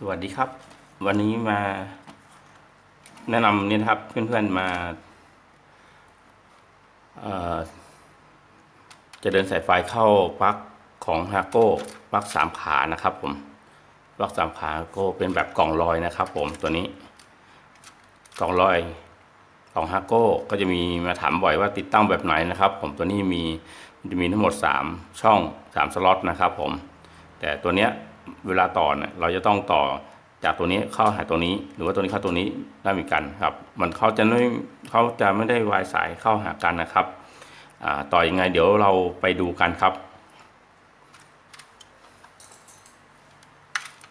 สวัสดีครับ วันนี้มาแนะนำนี่นะครับเพื่อนๆมาจะเดินสายไฟเข้าปลั๊กของฮาโก้ปลั๊กสามขานะครับผมปลั๊กสามขาก็เป็นแบบกล่องลอยนะครับ ผมตัวนี้ กล่องลอยของฮาโก้ก็จะมีมาถามบ่อยว่าติดตั้งแบบไหนนะครับ ผมตัวนี้มีจะมีทั้งหมด 3 ช่อง 3 สล็อตนะครับ ผม แต่ตัวเนี้ย เวลาต่อเนี่ยเราจะต้องต่อจากตัวนี้เข้าหาตัวนี้ หรือว่าตัวนี้เข้าตัวนี้ได้เหมือนกันครับ มันเขาจะไม่เขาจะไม่ได้วายสายเข้าหากันนะครับอ่าต่อยังไงเดี๋ยวเราไปดูกันครับ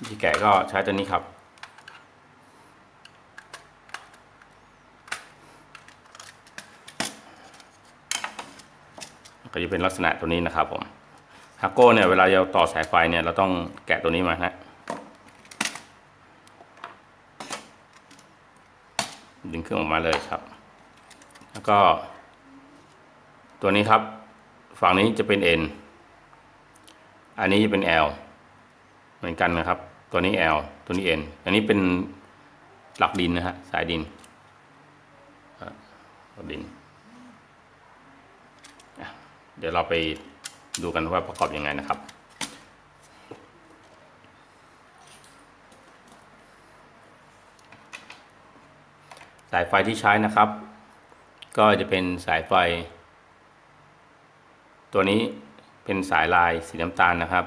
ที่แกะก็ใช้ตัวนี้ครับ ก็จะเป็นลักษณะตัวนี้นะครับผม ฮักโก้เนี่ยเวลาเราต่อสายไฟเนี่ยเราต้องแกะตัวนี้มาฮะดึงเครื่องออกมาเลยครับ แล้วก็ ตัวนี้ครับ ฝั่งนี้จะเป็น N อันนี้จะเป็น L เหมือนกันนะครับ ตัวนี้ L ตัวนี้ N อันนี้เป็นหลักดินนะฮะสายดินอะหลักดิน เดี๋ยวเราไป ดูกันว่าประกอบยังไงนะครับ สายไฟที่ใช้นะครับ ก็จะเป็นสายไฟ ตัวนี้เป็นสายลายสีน้ำตาลนะครับ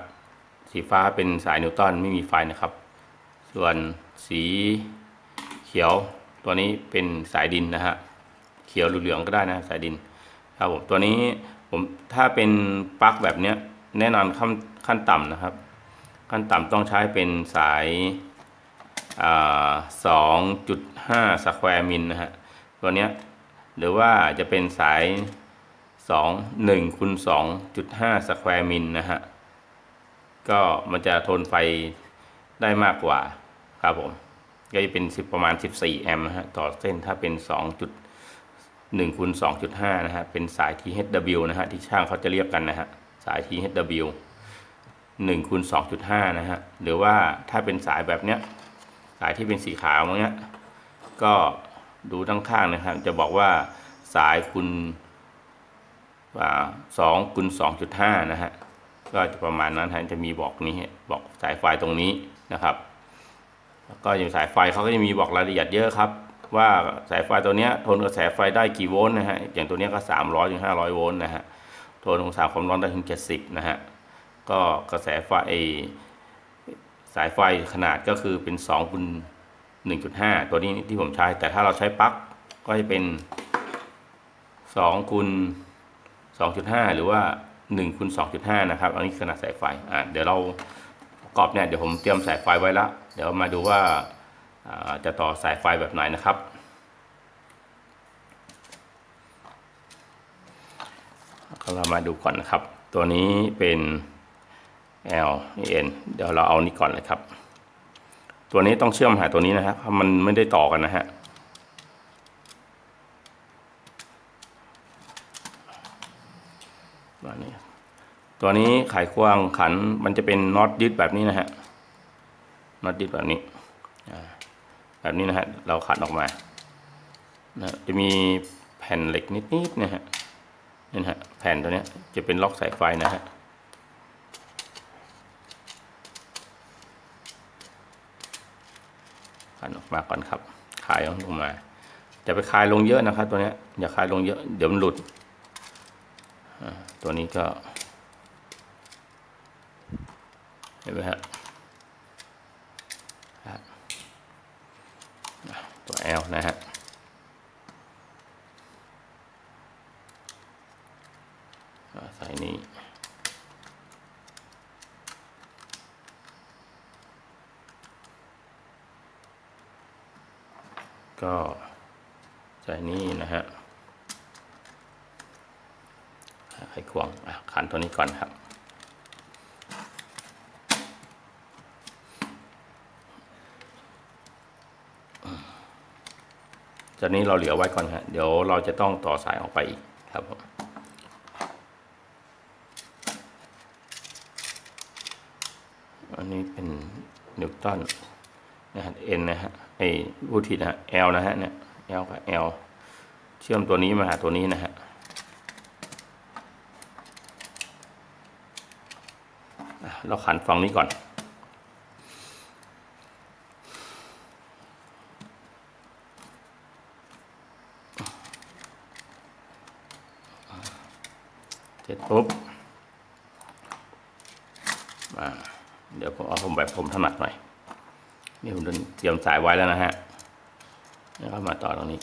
สีฟ้าเป็นสายนิวตันไม่มีไฟนะครับ ส่วนสีเขียวตัวนี้เป็นสายดินนะฮะเขียวหรือเหลืองก็ได้นะสายดินครับผมตัวนี้ ผมถ้าเป็นปลั๊กแบบเนี้ยแน่นอนขั้นขั้นต่ำนะครับ ขั้นต่ำต้องใช้เป็นสายสองจุดห้าสแควร์มิลนะฮะตัวเนี้ยหรือว่าจะเป็นสายสองหนึ่งคูณสองจุดห้าสแควร์มิลนะฮะก็มันจะทนไฟได้มากกว่าครับผม ก็จะเป็น10ประมาณ 14 แอมป์นะฮะต่อเส้นถ้าเป็น 2. 1คูณ2.5 นะฮะ เป็นสาย THW นะฮะ ที่ช่างเขาจะเรียกกันนะฮะ สาย THW 1คูณ2.5 นะฮะ หรือว่าถ้าเป็นสายแบบเนี้ย สายที่เป็นสีขาวอย่างเงี้ย ก็ดูตั้งข้างนะครับ จะบอกว่าสายคูณสองคูณ2.5 นะฮะ ก็จะประมาณนั้นฮะ จะมีบอกนี้บอกสายไฟตรงนี้นะครับ แล้วก็อย่างสายไฟเขาก็จะมีบอกรายละเอียดเยอะครับ ว่าสายไฟตัวนี้ทนกระแสไฟได้กี่โวลต์นะฮะอย่างตัวนี้ก็ 300ถึง500 โวลต์นะฮะทนองศาความร้อนได้ถึง 70 นะฮะก็กระแสไฟสายไฟขนาดก็คือเป็น2คูณ1.5 ตัวนี้ที่ผมใช้ แต่ถ้าเราใช้ปลั๊กก็จะเป็น2คูณ2.5 หรือว่า1คูณ2.5 นะครับ อันนี้ขนาดสายไฟอะเดี๋ยวเราประกอบเนี่ย เดี๋ยวผมเตรียมสายไฟไว้แล้วเดี๋ยวมาดูว่า จะต่อสายไฟแบบไหนนะครับ เรามาดูก่อนนะครับ ตัวนี้เป็น L N เดี๋ยวเราเอานี้ก่อนเลยครับ ตัวนี้ต้องเชื่อมหาตัวนี้นะครับเพราะมันไม่ได้ต่อกันนะฮะตัวนี้ตัวนี้ไขควงขันมันจะเป็นน็อตยึดแบบนี้นะฮะน็อตยึดแบบนี้ แบบนี้นะฮะเราขันออกมานะจะมีแผ่นเหล็กนิดๆนะฮะนี่นะฮะแผ่นตัวนี้จะเป็นล็อกสายไฟนะฮะขันออกมาก่อนครับคลายลงมาจะไปคลายลงเยอะนะครับ ตัวนี้อย่าคลายลงเยอะเดี๋ยวมันหลุดตัวนี้ก็เห็นไหมฮะ ตัว L นะฮะใส่นี้ก็ใส่นี่นะฮะไขควงอะขันตัวนี้ก่อนครับ จากนี้เราเหลือไว้ก่อนฮะ เดี๋ยวเราจะต้องต่อสายออกไปอีกครับผมอันนี้เป็นนิวตันนะฮะ N นะฮะไอ้พูดผินะฮะ L นะฮะเนี่ย L กับ L เชื่อมตัวนี้มาหาตัวนี้นะฮะอะเราขันฝั่งนี้ก่อน สร็จปุ๊บมาเดี๋ยวผมเอาผมแบบผมถนัดหน่อย นี่ผมเตรียมสายไว้แล้วนะฮะแล้วก็มาต่อตรงนี้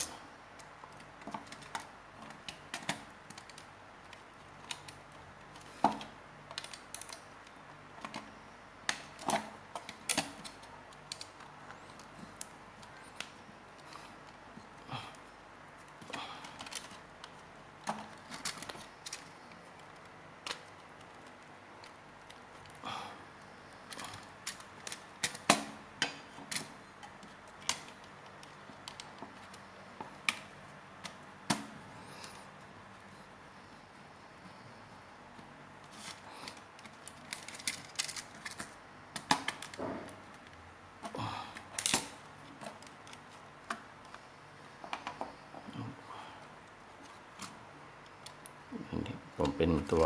ผม เป็นตัว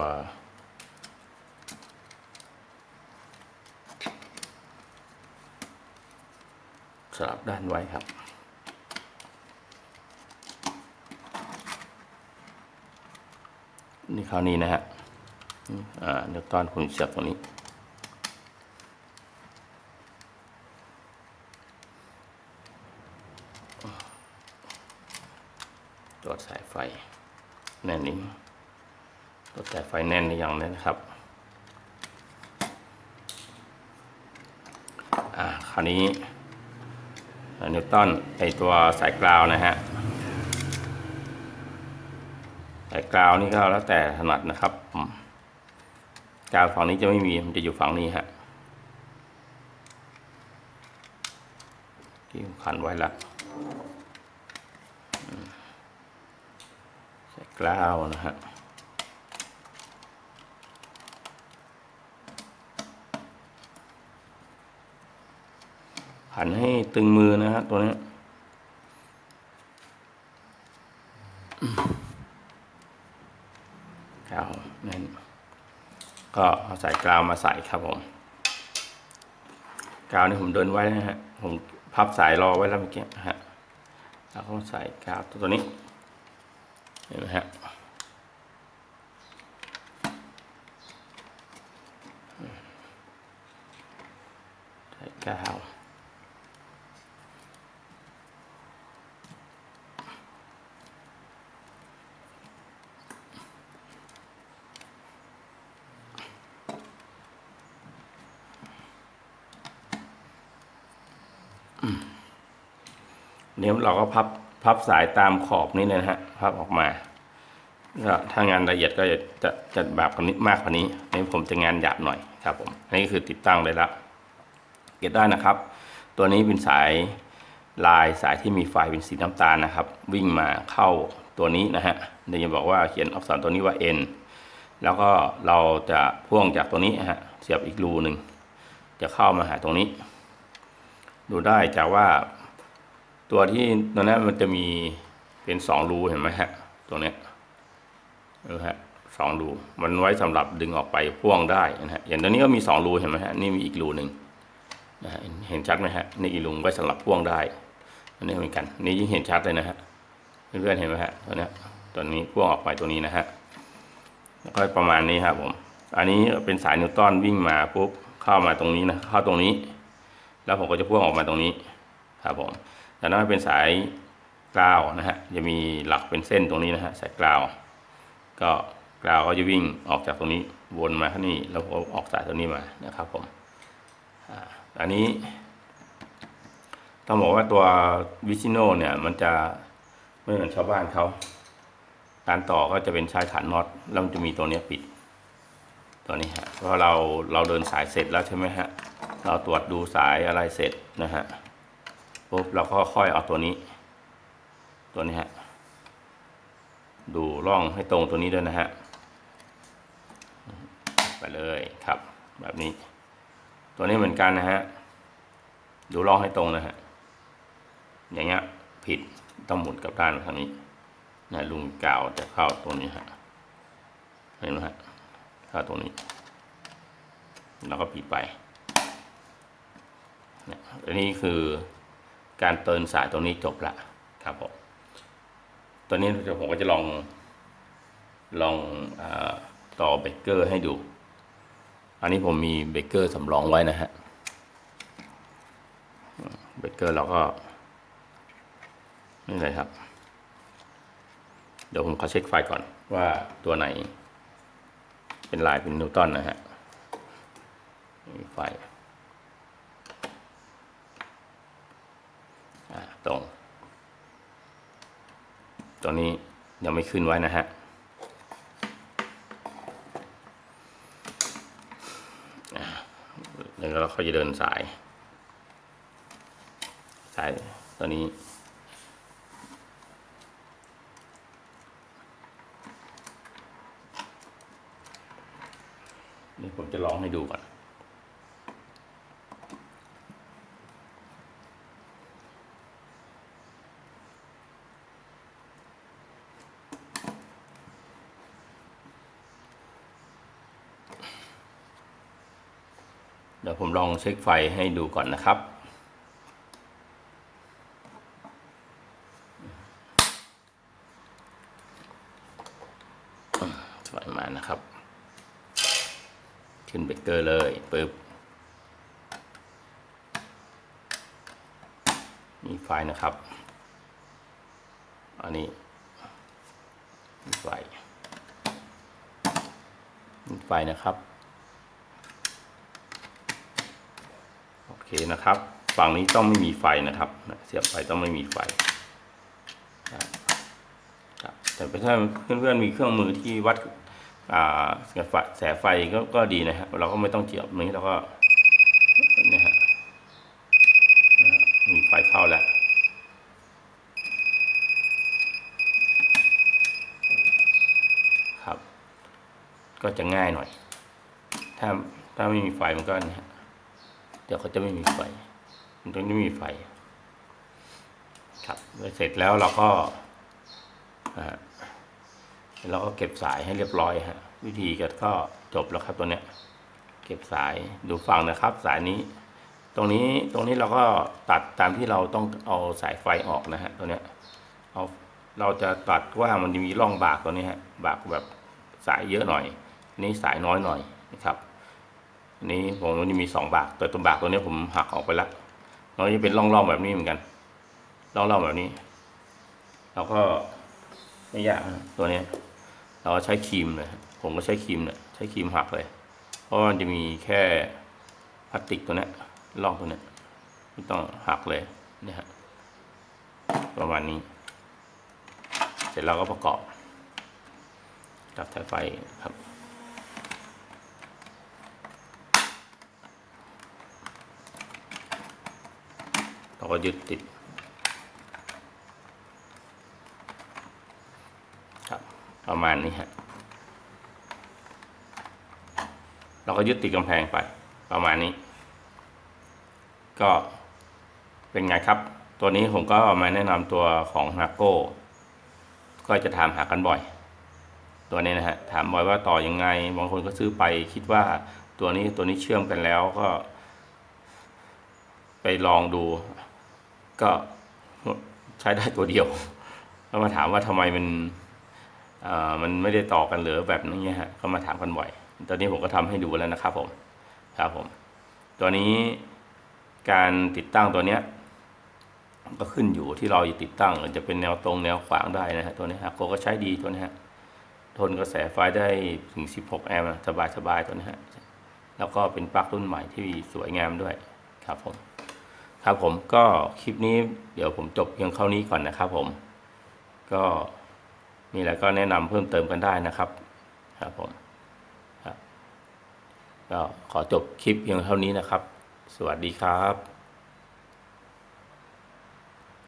สลับด้านไว้ครับ นี่คราวนี้นะฮะอ่าเดี๋ยวตอนผมเสียบตรงนี้ตรวจสายไฟแน่นิ่ง รวจสายไฟแน่นหรือยังนี่ยนะครับ อ่า คราวนี้นิวตันไอตัวสายกราวนะฮะ สายกราวนี่ก็แล้วแต่ถนัดนะครับกราวฝั่งนี้จะไม่มี มันจะอยู่ฝั่งนี้ฮะที่ขันไว้ล้วอืมสายกราวนะฮะ หันให้ตึงมือนะฮะตัวนี้กาวนั่นก็เอาสายกาวมาใส่ครับผมกาวนี่ผมเดินไว้นะฮะ ผมพับสายรอไว้แล้วเมื่อกี้นะฮะ แล้วก็ใส่กาวตัวนี้ เห็นไหมฮะใส่กาว เนี้ยเราก็พับพับสายตามขอบนี้เลยนะฮะ พับออกมาก็ถ้างานละเอียดก็จะจะจะแบบกว่านี้มากกว่านี้อันนี้ผมจะงานหยาบหน่อยครับผมอันนี้คือติดตั้งเลยละเก็บได้นะครับ ตัวนี้เป็นสายลายสายที่มีไฟเป็นสีน้ำตาลนะครับ วิ่งมาเข้าตัวนี้นะฮะเดี๋ยวจะบอกว่าเขียนอักษรตัวนี้ว่า N แล้วก็เราจะพ่วงจากตัวนี้ฮะเสียบอีกรูหนึ่งจะเข้ามาหาตรงนี้ ดูได้จากว่า ตัวที่ตัวนี้มันจะมีเป็นสองรูเห็นไหมฮะตัวนี้ยนะฮะสองรู มันไว้สำหรับดึงออกไปพ่วงได้นะฮะอย่างตัวนี้ก็มีสองรูเห็นไหมฮะนี่มีอีกรูหนึ่งนะฮะเห็นชัดไหมฮะนี่อีกรูไว้สำหรับพ่วงได้อันนี้เหมือนกัน นี่ยิ่งเห็นชัดเลยนะฮะเพื่อนๆเห็นไหมฮะตัวนี้ตัวนี้พ่วงออกไปตัวนี้นะฮะแล้วก็ประมาณนี้ครับผม อันนี้เป็นสายนิวตันวิ่งมาปุ๊บเข้ามาตรงนี้นะเข้าตรงนี้ แล้วผมก็จะพ่วงออกมาตรงนี้ครับผมแต่นั้นเป็นสายกราวนะฮะจะมีหลักเป็นเส้นตรงนี้นะฮะสายกราวก็กราวก็จะวิ่งออกจากตรงนี้วนมาข้างนี้แล้วก็ออกสายตรงนี้มานะครับผมอันนี้ต้องบอกว่าตัววิชิโนเนี่ยมันจะไม่เหมือนชาวบ้านเขาการต่อก็จะเป็นชายขันน็อตแล้วมันจะมีตัวนี้ปิด ตัวนี้ฮะเพราะเราเราเดินสายเสร็จแล้วใช่ไหมฮะเราตรวจดูสายอะไรเสร็จนะฮะปุ๊บเราก็ค่อยเอาตัวนี้ ตัวนี้ฮะดูร่องให้ตรงตัวนี้ด้วยนะฮะไปเลยครับ แบบนี้ ตัวนี้เหมือนกันนะฮะดูร่องให้ตรงนะฮะอย่างเงี้ยผิดต้องหมุนกลับด้านทางนี้นะลุงกาวจะเข้าตรงนี้ฮะเห็นไหมฮะ เข้าตรงนี้ แล้วก็ปิดไปเนี่ยอันนี้คือการเตินสายตรงนี้จบละครับผมตอนนี้ผมก็จะลองลองอต่อเบรกเกอร์ให้ดู อันนี้ผมมีเบรกเกอร์สำรองไว้นะฮะเบรกเกอร์เราก็นี่เลยครับ เดี๋ยวผมขอเช็คไฟก่อนว่าตัวไหน เป็นลายเป็นนิวตันนะฮะไฟตรงตัวนี้ยังไม่ขึ้นไว้นะฮะแล้วเราเขาจะเดินสาย สายตัวนี้ ผมจะลองให้ดูก่อนเดี๋ยวผมลองเช็คไฟให้ดูก่อนนะครับ ไฟมานะครับ ขึ้นเบรกเกอร์เลยปึ๊บมีไฟนะครับ อันนี้มีไฟมีไฟนะครับ โอเคนะครับ ฝั่งนี้ต้องไม่มีไฟนะครับ เสียบไฟต้องไม่มีไฟครับครับแต่ถ้าเพื่อนๆมีเครื่องมือที่วัด แสไฟแสไฟก็ก็ดีนะฮะเราก็ไม่ต้องเจียบนี้เราก็เนี่ยฮะฮะมีไฟเข้าแล้วครับ ก็จะง่ายหน่อย ถ้าถ้าไม่มีไฟมันก็เนี่ยฮะเดี๋ยวเขาจะไม่มีไฟมันต้องไม่มีไฟ ครับเสร็จแล้วเราก็อ่า แล้วก็เก็บสายให้เรียบร้อยฮะวิธีก็ก็จบแล้วครับตัวเนี้ย เก็บสายดูฟังนะครับ สายนี้ ตรงนี้ตรงนี้เราก็ตัดตามที่เราต้องเอาสายไฟออกนะฮะตัวเนี้ยเอาเราจะตัดว่ามันจะมีร่องบากตัวนี้ฮะบากแบบสายเยอะหน่อยนนี้สายน้อยหน่อยนะครับนี้ผมมันจะมีสองบากแต่ตัวบากตัวนี้ผมหักออกไปแล้วมันก็จะเป็นร่องๆแบบนี้เหมือนกันร่องๆแบบนี้ เราก็ไม่ยากตัวนี้ เราใช้ครีมเลยผมก็ใช้ครีมเนี่ยใช้ครีมหักเลย เพราะว่ามันจะมีแค่พลาสติกตัวนี้ล่องตัวนี้ไม่ต้องหักเลยนี่ยฮะประมาณนี้ เสร็จเราก็ประกอบกับสายไฟครับเราก็ยึดติด ครับ ประมาณนี้ฮะเราก็ยึดติดกำแพงไปประมาณนี้ ก็เป็นไงครับ ตัวนี้ผมก็มาแนะนำตัวของฮาโก้ก็จะถามหากันบ่อย ตัวนี้นะฮะถามบ่อยว่าต่อยังไง บางคนก็ซื้อไปคิดว่าตัวนี้ตัวนี้เชื่อมกันแล้วก็ ไปลองดู ก็ใช้ได้ตัวเดียวแล้วมาถามว่าทำไมมัน มันไม่ได้ต่อกันเหลือแบบนี้ฮะก็มาถามกันบ่อย ตอนนี้ผมก็ทำให้ดูแล้วนะครับผมครับผมตัวนี้การติดตั้งตัวเนี้ยก็ขึ้นอยู่ที่เราจะติดตั้งจะเป็นแนวตรงแนวขวางได้นะฮะตัวนี้ฮะโกก็ใช้ดีตัวนี้ฮะทนกระแสไฟได้ถึง 16 แอมป์สบายสบายๆตัวนี้ฮะแล้วก็เป็นปลั๊กรุ่นใหม่ที่สวยงามด้วยครับผมครับผมก็คลิปนี้เดี๋ยวผมจบเพียงเท่านี้ก่อนนะครับผมก็ มีอะไรก็แนะนำเพิ่มเติมกันได้นะครับครับผมก็ขอจบคลิปเพียงเท่านี้นะครับ สวัสดีครับ